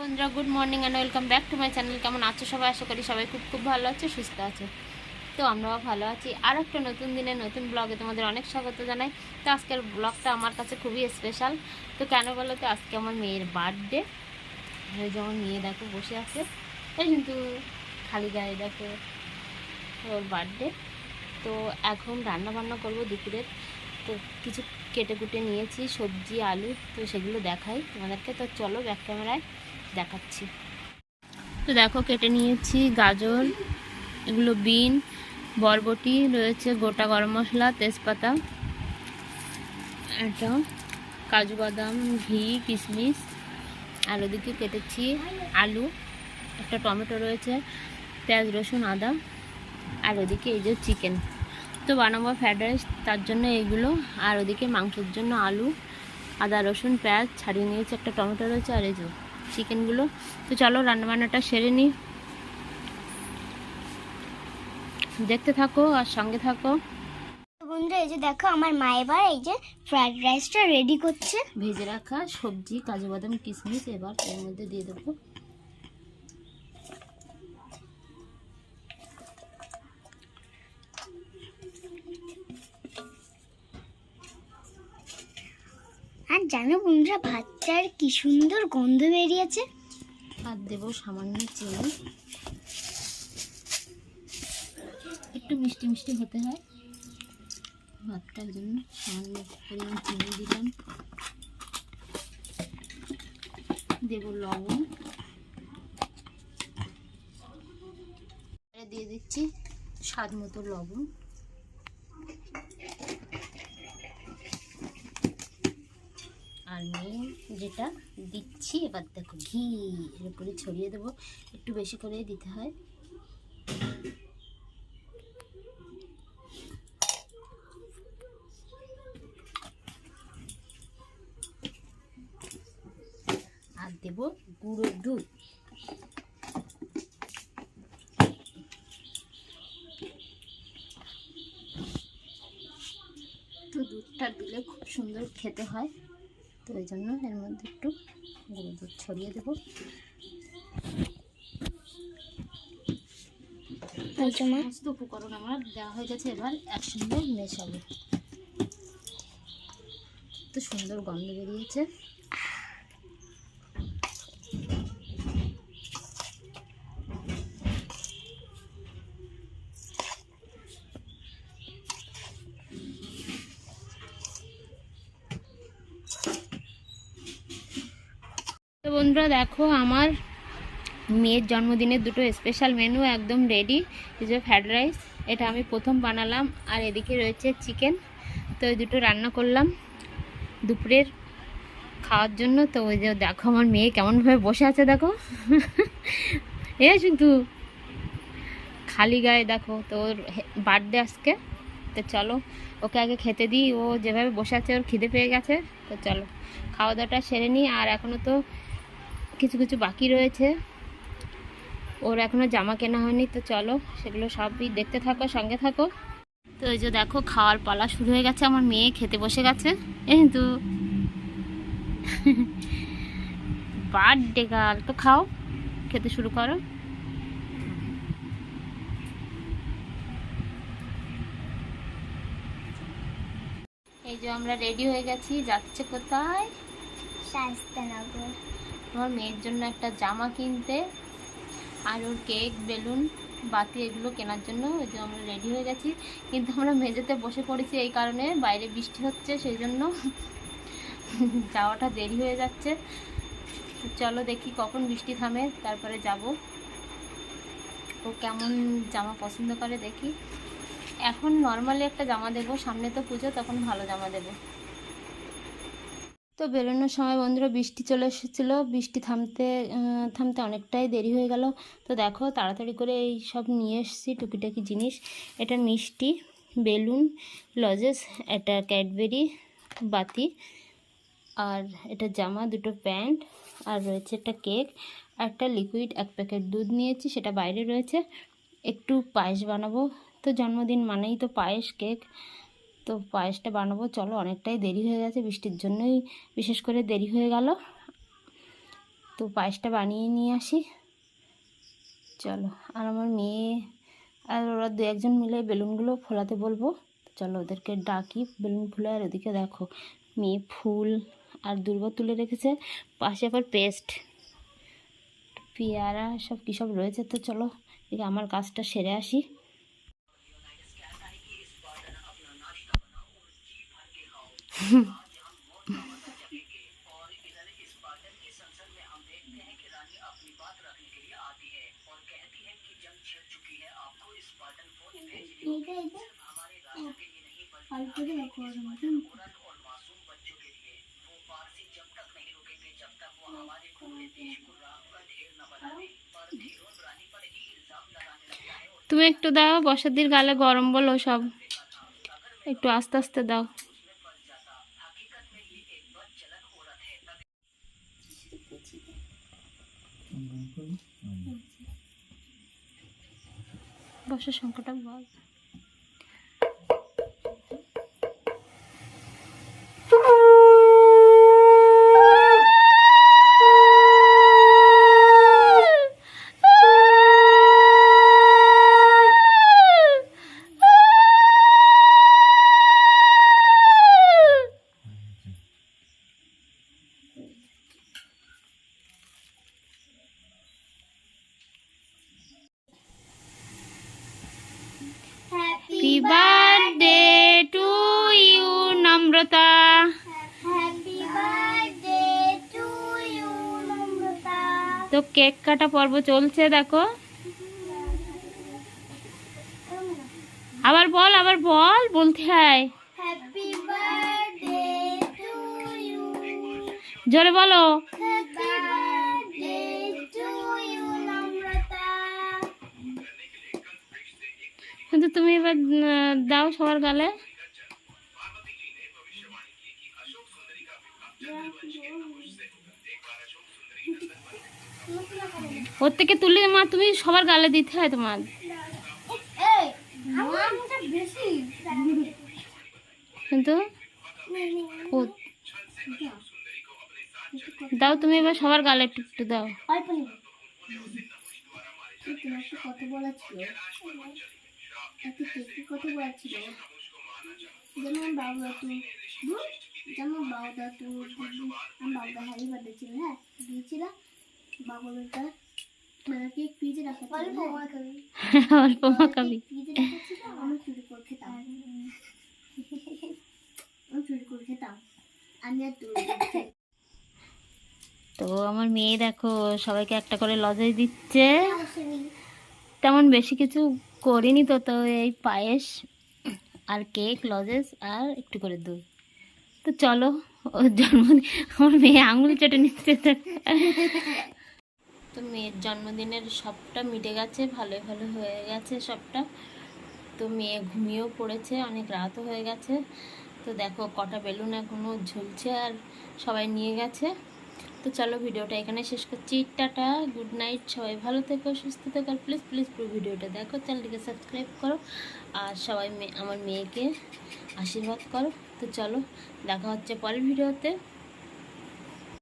বন্ধুরা, good morning and welcome back to my channel কেমন আছো সবাই? আশা করি সবাই খুব খুব ভালো আছে, সুস্থ আছে। তো আমরাও ভালো আছি। আর একটা নতুন দিনে নতুন ব্লগে তোমাদের অনেক স্বাগত জানাই। তো আজকের ব্লগটা আমার কাছে খুবই স্পেশাল তো কেন বলো তো, আজকে আমার মেয়ের বার্থডে ওই যে আমার মেয়ে দেখো বসে আছে। এই কিন্তু খালি গায়ে দেখো ওর বার্থডে তো এখন রান্না বান্না করব দুপুরের তো কিছু কেটে কুটে নিয়েছি, সবজি, আলু। তো সেগুলো দেখাই তোমাদেরকে। তো চলো ব্যাক ক্যামেরায় দেখাচ্ছি। তো দেখো কেটে নিয়েছি গাজর, এগুলো বিন, বরবটি, রয়েছে গোটা গরম মশলা, তেজপাতা এটা কাজু বাদাম, ঘি, কিশমিশ, আর ওদিকে কেটেছি আলু, একটা টমেটো রয়েছে, পেঁয়াজ, রসুন, আদা, আর ওদিকে এই যে চিকেন। তো বানাবো ফ্রাইড রাইস, তার জন্য এইগুলো, আর ওদিকে মাংসের জন্য আলু, আদা, রসুন, পেঁয়াজ, ছাড়িয়ে নিয়েছি একটা টমেটো রয়েছে, আর এই যে চিকেনগুলো। তো চলো রান্নাবান্নাটা সেরে নিই। দেখতে থাকো আর সঙ্গে থাকো। বন্ধুরা এই যে দেখো আমার মা এবার এই যে ফ্রাইড রাইসটা রেডি করছে। ভেজে রাখা সবজি কাজু বাদাম কিশমিশ এবার এর মধ্যে দিয়ে দেবো। জানো বন্ধুরা ভাতটার কি সুন্দর গন্ধ বেরিয়েছে। আর দেবো সামান্য চিনি। একটু মিষ্টি মিষ্টি হতে হয়। ভাতটার জন্য সামান্য পরিমাণ চিনি দিলাম। দেবো লবণ। দিয়ে দিচ্ছি স্বাদ মতো লবণ। আর মেন যেটা দিচ্ছি, এবার দেখো ঘি এর উপরে ছড়িয়ে দেবো। একটু বেশি করে দিতে হয়। আর দেব গুঁড়ো দুধ। তো দুধটা দিলে খুব সুন্দর খেতে হয়। তো এই জন্য এর মধ্যে একটু গুঁড়ো দুধ ছড়িয়ে দেবো। সমস্ত উপকরণ আমার দেওয়া হয়ে গেছে এবার একসঙ্গে মেশাবো। তো সুন্দর গন্ধ বেরিয়েছে। বন্ধুরা দেখো, আমার মেয়ের জন্মদিনের দুটো স্পেশাল মেনু একদম রেডি এই যে ফ্রাইড রাইস এটা আমি প্রথম বানালাম, আর এদিকে রয়েছে চিকেন তো এই দুটো রান্না করলাম দুপুরের খাওয়ার জন্য। তো ওই যে দেখো, আমার মেয়ে কেমনভাবে বসে আছে, দেখো। এ কিন্তু খালি গায়ে দেখো তো ওর বার্থডে আজকে, তো চলো, ওকে আগে খেতে দিই, ও যেভাবে বসে আছে, ওর খিদে পেয়ে গেছে, তো চলো, খাওয়া দাওয়াটা সেরে নিই, আর এখনও তো কিছু কিছু বাকি রয়েছে। ওর এখনও জামা কেনা হয়নি, তো চলো সেগুলো সবই দেখতে থাকো, সঙ্গে থাকো। তো এই যে দেখো, খাওয়ার পালা শুরু হয়ে গেছে, আমার মেয়ে খেতে বসে গেছে। কিন্তু বার্থডে গাল তো খাও, খেতে শুরু করো। এই যে আমরা রেডি হয়ে গেছি, যাচ্ছে কোথায়? শাস্তানগর আমার মেয়ের জন্য একটা জামা কিনতে আর ওর কেক, বেলুন, বাতি এগুলো কেনার জন্য, ওই যে আমরা রেডি হয়ে গেছি। কিন্তু আমরা মেঝেতে বসে পড়েছি এই কারণে, বাইরে বৃষ্টি হচ্ছে, সেই জন্য যাওয়াটা দেরি হয়ে যাচ্ছে। চলো দেখি কখন বৃষ্টি থামে, তারপরে যাব। ও কেমন জামা পছন্দ করে দেখি। এখন নর্মালি একটা জামা দেবো, সামনে তো পুজো, তখন ভালো জামা দেবো। তো বেরোনোর সময় বন্ধুরা বৃষ্টি চলে এসেছিল। বৃষ্টি থামতে থামতে অনেকটাই দেরি হয়ে গেল। তো দেখো, তাড়াতাড়ি করে এই সব নিয়ে এসেছি টুকিটাকি জিনিস। এটা মিষ্টি, বেলুন, লজেস, এটা ক্যাডবেরি, বাতি, আর এটা জামা, দুটো প্যান্ট, আর রয়েছে একটা কেক আর একটা লিকুইড, এক প্যাকেট দুধ নিয়েছি, সেটা বাইরে রয়েছে। একটু পায়েস বানাবো। তো জন্মদিন মানেই তো পায়েস, কেক। তো পায়েসটা বানাবো। চলো অনেকটাই দেরি হয়ে গেছে, বৃষ্টির জন্যই বিশেষ করে দেরি হয়ে গেল। তো পায়েসটা বানিয়ে নিয়ে আসি। চলো, আর আমার মেয়ে আর ওরা দু একজন মিলে বেলুনগুলো ফোলাতে বলব। চলো ওদেরকে ডাকি, বেলুন ফুলে আর ওদিকে দেখো, মেয়ে ফুল আর দুর্বা তুলে রেখেছে। পাশে আবার পেস্ট, পেয়ারা সব কী সব রয়েছে। তো চলো এদিকে আমার কাজটা সেরে আসি এইটা এইটা অল্প করে দেখো ওর মতন তুমি একটু দাও বসাদির গালে গরম বলো সব। একটু আস্তে আস্তে দাও। বসার সংখ্যাটা বল বার্থডে টু ইউ নম্রতা তো কেক কাটা পর্ব চলছে দেখো। আবার বল আবার বল বলতে হয়। জোরে বলো। কিন্তু তুমি এবার দাও সবার গালে। ওর থেকে তুলে মা তুমি সবার গালে দিতে হয় তোমার। কিন্তু ও দাও তুমি এবার সবার গালে একটু একটু দাও। কত বলা ছিল। একটু কেকটি কত বলা ছিল? যেমন বাবুদা তো যেমন বাবুদা তো আমি বাবুদা হ্যারি বার্থডে ছিল হ্যাঁ? দিয়েছিলাম। বাবুদাটা মানে ফ্রিজে রাখা হ্যাঁ। অল্প মাখাবি। ফ্রিজে রাখা ছিল আমি চুরি করে খেতাম। আমি চুরি করে খেতাম। আমি আর তুই তো আমার মেয়ে দেখো সবাইকে একটা করে লজেজ দিচ্ছে। তেমন বেশি কিছু করিনি তো তো এই পায়েস আর কেক, লজেস আর একটু করে দই। তো চলো, ওর জন্মদিন আমার মেয়ে আঙুল চেটে নিচ্ছে তো। মেয়ের জন্মদিনের সবটা মিটে গেছে ভালো ভালো হয়ে গেছে সবটা। তো মেয়ে ঘুমিয়েও পড়েছে, অনেক রাতও হয়ে গেছে। তো দেখো কটা বেলুন এখনও ঝুলছে আর সবাই নিয়ে গেছে। তো চলো ভিডিওটা এখানে শেষ করছি। টাটা, গুড নাইট, সবাই ভালো থেকো, সুস্থ থেকো, আর প্লিজ প্লিজ পুরো ভিডিওটা দেখো, চ্যানেলটিকে সাবস্ক্রাইব করো, আর সবাই আমার মেয়েকে আশীর্বাদ করো। তো চলো, দেখা হচ্ছে পরের ভিডিওতে।